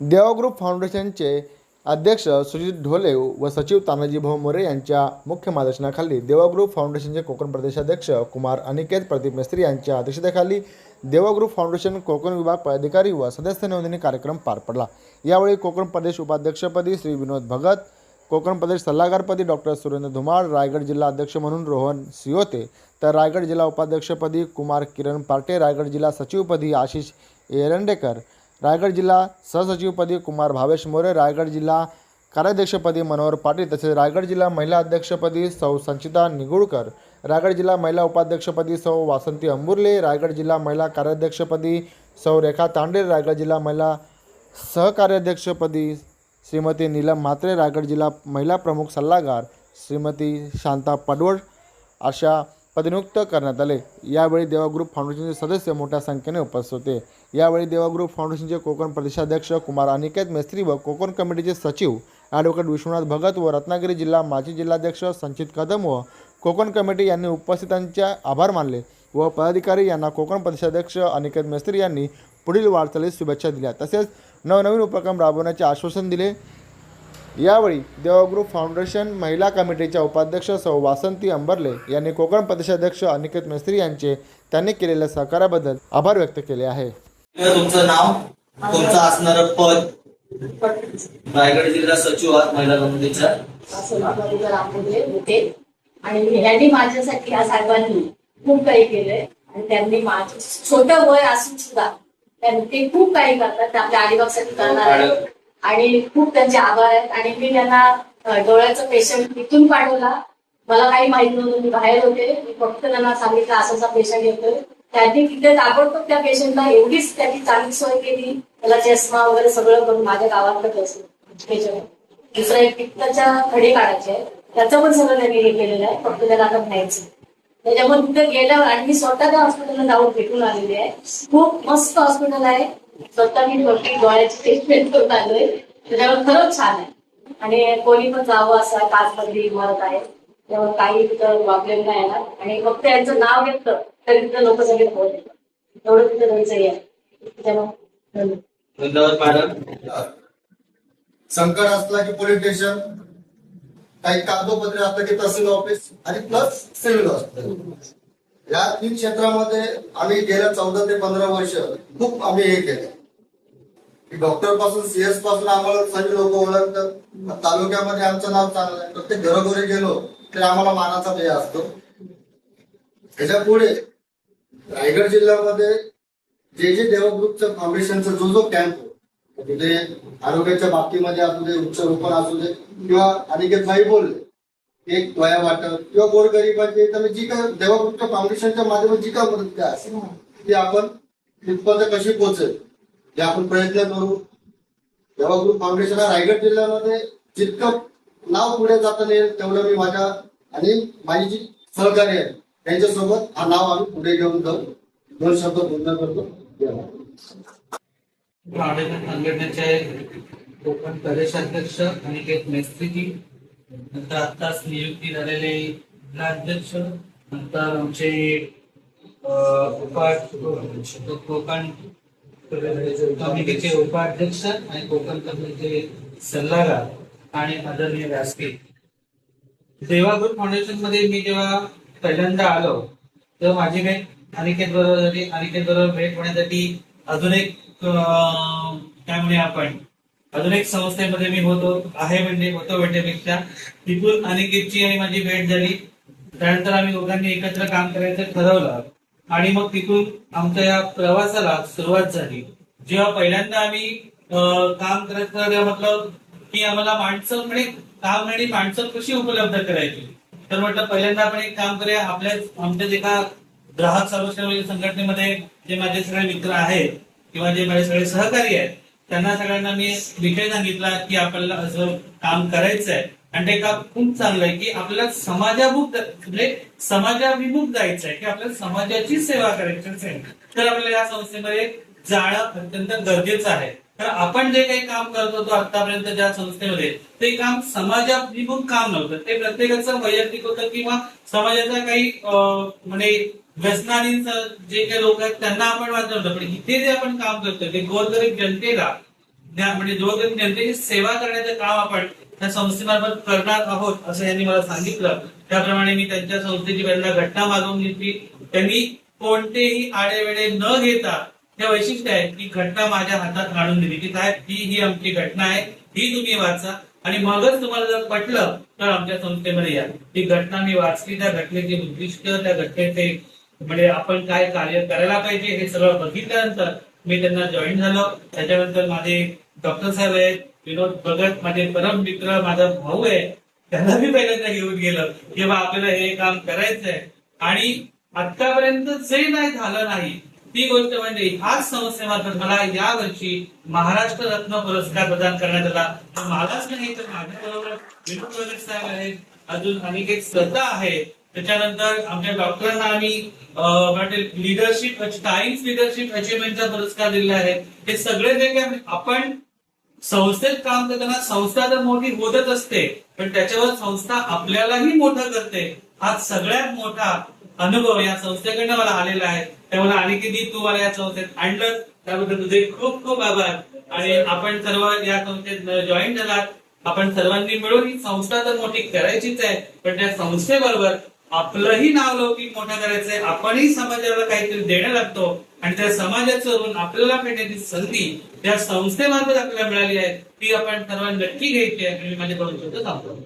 देवा ग्रुप फाउंडेशनचे अध्यक्ष सुजित ढोले व सचिव तानाजी भाऊ मोरे यांच्या मुख्य मार्गदर्शनाखाली देवग्रुप फाउंडेशनचे कोकण प्रदेशाध्यक्ष कुमार अनिकेत प्रदीप मिस्त्री यांच्या अध्यक्षतेखाली देवग्रुप फाउंडेशन कोकण विभाग पदाधिकारी व सदस्य नोंदणी कार्यक्रम पार पडला. यावेळी कोकण प्रदेश उपाध्यक्षपदी श्री विनोद भगत कोकण प्रदेश सल्लागारपदी डॉक्टर सुरेंद्र धुमाळ रायगड जिल्हा अध्यक्ष म्हणून रोहन सियोते तर रायगड जिल्हा उपाध्यक्षपदी कुमार किरण पार्टे रायगड जिल्हा सचिवपदी आशिष एरंडेकर रायगड जिल्हा सहसचिवपदी कुमार भावेश मोरे रायगड जिल्हा कार्याध्यक्षपदी मनोहर पाटील तसेच रायगड जिल्हा महिला अध्यक्षपदी सौ संचिता निगुळकर रायगड जिल्हा महिला उपाध्यक्षपदी सौ वासंती अंबुर्ले रायगड जिल्हा महिला कार्याध्यक्षपदी सौ रेखा तांडे रायगड जिल्हा महिला सहकार्याध्यक्षपदी श्रीमती नीलम म्हात्रे रायगड जिल्हा महिला प्रमुख सल्लागार श्रीमती शांता पडवळ अशा पदनियुक्त करण्यात आले. यावेळी देवा ग्रुप फाउंडेशनचे सदस्य मोठ्या संख्येने उपस्थित होते. यावेळी देवा ग्रुप फाउंडेशनचे कोकण प्रदेशाध्यक्ष कुमार अनिकेत मेस्त्री व कोकण कमिटीचे सचिव ॲडव्होकेट विश्वनाथ भगत व रत्नागिरी जिल्हा माजी जिल्हाध्यक्ष संचित कदम व कोकण कमिटी यांनी उपस्थितांचे आभार मानले व पदाधिकारी यांना कोकण प्रदेशाध्यक्ष अनिकेत मेस्त्री यांनी पुढील वाटचालीस शुभेच्छा दिल्या. तसेच नवनवीन उपक्रम राबवण्याचे आश्वासन दिले. यावेळी देवग्रुप फाउंडेशन महिला कमिटीच्या उपाध्यक्ष सौ वासंती अंबरले यांनी कोकण प्रदेशाध्यक्ष अनिकेत मेस्त्री यांचे त्यांनी केलेल्या सहकार्याबद्दल आभार व्यक्त केले आहे. तुमचं नाव? तुमचं असणारं पद? रायगड जिल्हा सचिव आहात महिला कमिटीच्या आणि ह्यांनी माझ्यासाठी या साहेबांनी खूप काही केलंय. आणि त्यांनी माझं छोटं वय असून सुद्धा त्यांनी ते खूप काही करतात. आपल्या अलिबागसाठी करणार आणि खूप त्यांचे आभार आहेत. आणि मी त्यांना डोळ्याचा डोळ्याचं पेशंट इथून पाठवला मला काही माहीत नव्हतं मी बाहेर होते. मी फक्त त्यांना सांगितलं असाचा पेशंट येतोय. त्यांनी तिथे ताबडतोब त्या पेशंटला एवढीच त्यांनी चांगली सोय केली. त्याला चष्मा वगैरे सगळं करून माझ्या गावातलं पेशंट दुसरा एक पित्ताच्या खडे काढायचे आहे. त्याचं पण सगळं त्यांनी हे केलेलं आहे. फक्त त्याला आता म्हणायचं त्याच्यामुळे तिथे गेल्यावर आणि मी स्वतः त्या हॉस्पिटलला जाऊन भेटून आलेली आहे. खूप मस्त हॉस्पिटल आहे. स्वतः मी डोळ्याची ट्रीटमेंट करून आलोय. त्याच्यावर खरंच छान आहे. आणि कोणी पण जावं असं पाच मधली इमारत आहे. त्यामुळे काही तिथं प्रॉब्लेम नाही येणार. आणि फक्त यांचं नाव घेतलं तरी तिथं लोक सगळे फोन येतात एवढं तिथं त्यांचं आहे. त्यामुळे धन्यवाद. धन्यवाद मॅडम संकट असला की पोलीस स्टेशन काही कागदोपत्रे असतात की तहसील ऑफिस आणि प्लस सिव्हिल हॉस्पिटल या तीन क्षेत्रामध्ये आम्ही गेल्या चौदा ते पंधरा वर्ष खूप आम्ही हे केलं. डॉक्टरपासून सीएसपासून आम्हाला सगळी लोक ओळखतात. तालुक्यामध्ये आमचं नाव चांगलं आहे. प्रत्येक घरोघरी गेलो तरी आम्हाला मानाचा हे असतो. त्याच्या पुढे रायगड जिल्ह्यामध्ये जे जे देवग्रुपचं फाउंडेशनचा जो जो कॅम्प तिथे आरोग्याच्या बाबतीमध्ये असू दे वृक्षारोपण असू दे किंवा अनिकेत भाई बोलले. एक वया वाटप किंवा गोरगरिबांची तर जी काय देवग्रुपच्या फाउंडेशनच्या माध्यमातून जी काय मदत काय असेल ती आपण तिथपर्यंत कशी पोहोचेल हे आपण प्रयत्न करू. देवग्रुप फाउंडेशन हा रायगड जिल्ह्यामध्ये जितकं नाव पुढे जाता येईल तेवढं मी माझ्या आणि माझी जी सहकारी आहे त्यांच्यासोबत हा नाव आम्ही पुढे घेऊन जाऊ. दोन शब्द पूर्ण करतो. देवा संघटनेचे कोकण प्रदेशाध्यक्ष अनिकेत मेस्त्रीजी नंतर आताच नियुक्ती झालेले जिल्हाध्यक्ष. नंतर आमचे कोकण कमिटीचे उपाध्यक्ष आणि कोकण कमिटीचे सल्लागार आणि आदरणीय व्यासपीठ. देवाग्रुप फाउंडेशनमध्ये मी जेव्हा पहिल्यांदा आलो तेव्हा माझी भेट अनिकेत बरोबर झाली अनिकेत बरोबर भेट होण्यासाठी अजून एक त्यामुळे आपण अजून एक संस्थेमध्ये मी होतो आहे म्हणजे होतो वेटेपेक्षा तिथून अनिकेतची आणि माझी भेट झाली. त्यानंतर आम्ही दोघांनी एकत्र काम करायचं ठरवलं. आणि मग तिथून आमच्या या प्रवासाला सुरुवात झाली. जेव्हा पहिल्यांदा आम्ही काम करायचं तेव्हा म्हटलं की आम्हाला माणसं म्हणजे काम आणि माणसं कशी उपलब्ध करायची? तर म्हटलं पहिल्यांदा आपण एक काम करूया. आपल्या आमच्या जे का ग्राहक संरक्षण संघटनेमध्ये जे माझे सगळे मित्र आहेत किंवा जे माझे सगळे सहकारी आहेत त्यांना सगळ्यांना मी विषय सांगितला की आपल्याला असं काम करायचं आहे आणि ते काम खूप चांगलं आहे की आपल्याला समाजाभूत म्हणजे समाजाभिमुख जायचं आहे की आपल्याला समाजाची सेवा करायची असेल तर आपल्याला या संस्थेमध्ये जाणं अत्यंत गरजेचं आहे. तर आपण जे काही काम करत होतो आतापर्यंत ज्या संस्थेमध्ये ते काम समाजाभिमुख काम नव्हतं. ते प्रत्येकाचं वैयक्तिक होतं किंवा समाजाचा काही म्हणजे व्यसनाधीन जे काही लोक आहेत त्यांना आपण वाचवलं पण इथे जे आपण काम करतोय ते गोरगरीब जनतेला म्हणजे गोरगरीब जनतेची सेवा करण्याचं काम आपण त्या संस्थेमार्फत करणार आहोत असं यांनी मला सांगितलं. त्याप्रमाणे मी त्यांच्या संस्थेची पहिल्यांदा घटना मागवून घेतली. त्यांनी कोणतेही आडेवेडे न घेता हे वैशिष्ट्य आहे की घटना माझ्या हातात आणून दिली की साहेब ही ही आमची घटना आहे ही तुम्ही वाचा. आणि मगच तुम्हाला जर पटलं तर आमच्या संस्थेमध्ये या. ती घटना मी वाचली त्या घटनेची उद्दिष्ट त्या घटनेचे म्हणजे आपण काय कार्य करायला पाहिजे हे सगळं बघितल्यानंतर मी त्यांना जॉईन झालो. त्याच्यानंतर माझे डॉक्टर साहेब आहेत विनोद भगत माझे परम मित्र माझा भाऊ आहे त्यांना मी पहिल्यांदा घेऊन गेलं. किंवा आपल्याला हे काम करायचंय. आणि आतापर्यंत जे नाही झालं नाही ती गोष्ट म्हणजे ह्याच संस्थेमार्फत मला या वर्षी महाराष्ट्र रत्न पुरस्कार प्रदान करण्यात आला. मलाच नाही तर माझ्या बरोबर विनोद भगत साहेब आहेत. अजून अनेक श्रद्धा आहे. त्याच्यानंतर आमच्या डॉक्टरांना आम्ही लिडरशिप टाइम्स लिडरशिप अचिव्हमेंटचा पुरस्कार दिलेला आहे. हे सगळे जे काही आपण संस्थेत काम करताना संस्था तर मोठी होतच असते पण त्याच्यावर संस्था आपल्यालाही मोठं करते. हा सगळ्यात मोठा अनुभव या संस्थेकडनं मला आलेला आहे. त्यामुळे आणि किती तू मला या संस्थेत आणलं. त्याबद्दल तुझे खूप खूप आभार. आणि आपण सर्व या संस्थेत जॉईन झालात. आपण सर्वांनी मिळून ही संस्था तर मोठी करायचीच आहे पण त्या संस्थेबरोबर आपलंही नाव लौकिक मोठं करायचंय आपणही समाजाला काहीतरी देणं लागतो आणि त्या समाजाचं ऋण आपल्याला फेडण्याची संधी त्या संस्थेमार्फत आपल्याला मिळाली आहे ती आपण सर्वांनी नक्की घ्यायची आहे आणि मी माझ्या बरोबर थांबतो.